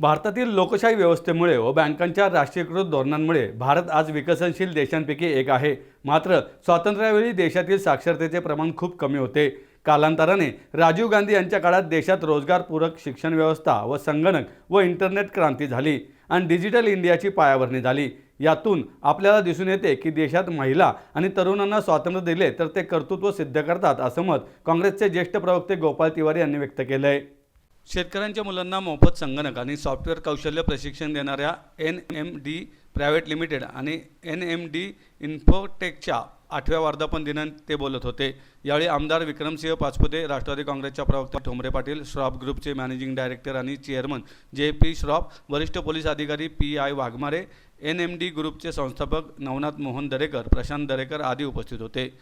भारतातील लोकशाही व्यवस्थेमुळे व बँकांच्या राष्ट्रीयकृत धोरणांमुळे भारत आज विकसनशील देशांपैकी एक आहे. मात्र स्वातंत्र्यावेळी देशातील साक्षरतेचे प्रमाण खूप कमी होते. कालांतराने राजीव गांधी यांच्या काळात देशात रोजगारपूरक शिक्षण व्यवस्था व संगणक व इंटरनेट क्रांती झाली आणि डिजिटल इंडियाची पायाभरणी झाली. यातून आपल्याला दिसून येते की देशात महिला आणि तरुणांना स्वातंत्र्य दिले तर ते कर्तृत्व सिद्ध करतात असं मत काँग्रेसचे ज्येष्ठ प्रवक्ते गोपाळ तिवारी यांनी व्यक्त केलं आहे शेतकऱ्यांच्या मुलांना मोफत संगणक आणि सॉफ्टवेअर कौशल्य प्रशिक्षण देणाऱ्या N M D private limited आणि एन एम डी इन्फोटेकच्या आठव्या वर्धापन दिनांत ते बोलत होते. यावेळी आमदार विक्रमसिंह पाचपुते राष्ट्रवादी काँग्रेसच्या प्रवक्ता ठोंबरे पाटील श्रॉफ ग्रुपचे मॅनेजिंग डायरेक्टर आणि चेअरमन जे पी श्रॉफ वरिष्ठ पोलीस अधिकारी P I Waghmare N M D ग्रुपचे संस्थापक नवनाथ मोहन दरेकर प्रशांत दरेकर आदी उपस्थित होते.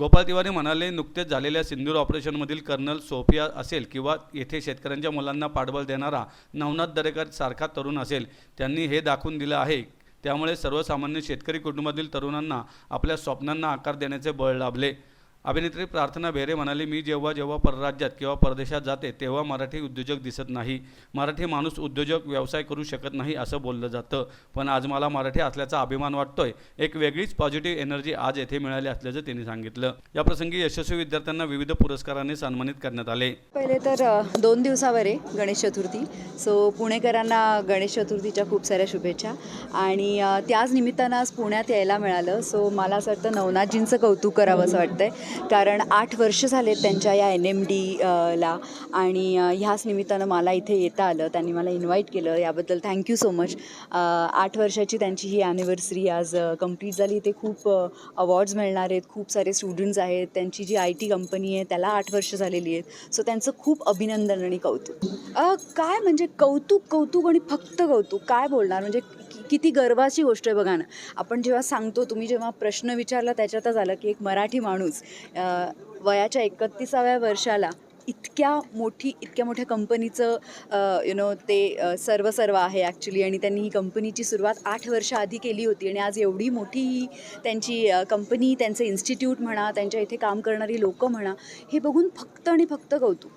गोपाळ तिवारी म्हणाले नुकतेच झालेल्या सिंदूर ऑपरेशनमधील कर्नल सोफिया असेल किंवा येथे शेतकऱ्यांच्या मुलांना पाठबळ देणारा नवनाथ दरेकर सारखा तरुण असेल त्यांनी हे दाखवून दिलं आहे. त्यामुळे सर्वसामान्य शेतकरी कुटुंबातील तरुणांना आपल्या स्वप्नांना आकार देण्याचे बळ लाभले. अभिनेत्री प्रार्थना बेरे म्हणाली मी जेव्हा जेव्हा परराज्यात किंवा परदेशात जाते तेव्हा मराठी उद्योजक दिसत नाही. मराठी माणूस उद्योजक व्यवसाय करू शकत नाही असं बोललं जातं. पण आज मला मराठी असल्याचा अभिमान वाटतोय. एक वेगळीच पॉझिटिव्ह एनर्जी आज येथे मिळाली असल्याचं त्यांनी सांगितलं. याप्रसंगी यशस्वी विद्यार्थ्यांना विविध पुरस्कारांनी सन्मानित करण्यात आले. पहिले तर दोन दिवसावर आहे गणेश चतुर्थी. सो पुणेकरांना गणेश चतुर्थीच्या खूप साऱ्या शुभेच्छा. आणि त्याच निमित्तानं आज पुण्यात यायला मिळालं. सो मला असं वाटतं नवनाथजींचं कौतुक करावं असं वाटतंय. कारण आठ वर्ष झाले त्यांच्या या एन एम डी ला. आणि ह्याच निमित्तानं मला इथे येता आलं. त्यांनी मला इन्व्हाइट केलं. याबद्दल थँक्यू सो मच आठ वर्षाची त्यांची ही ॲनिव्हर्सरी आज कंप्लीट झाली. इथे खूप अवॉर्ड्स मिळणार आहेत. खूप सारे स्टुडंट्स आहेत. त्यांची जी आय टी कंपनी आहे त्याला आठ वर्ष झालेली आहेत. सो त्यांचं खूप अभिनंदन आणि कौतुक. काय म्हणजे कौतुक कौतुक आणि फक्त कौतुक? काय बोलणार? म्हणजे किती गर्वाची गोष्ट आहे बघा ना. आपण जेव्हा सांगतो तुम्ही जेव्हा प्रश्न विचारला त्याच्यातच आलं की एक मराठी माणूस वयाच्या एकतीसाव्या वर्षाला इतक्या मोठी इतक्या मोठ्या कंपनीचं यु नो ते सर्व सर्व आहे ॲक्च्युली आणि त्यांनी ही कंपनीची सुरुवात आठ वर्ष आधी केली होती. आणि आज एवढी मोठी ही त्यांची कंपनी त्यांचं इन्स्टिट्यूट म्हणा त्यांच्या इथे काम करणारी लोकं म्हणा हे बघून फक्त आणि फक्त कौतुक.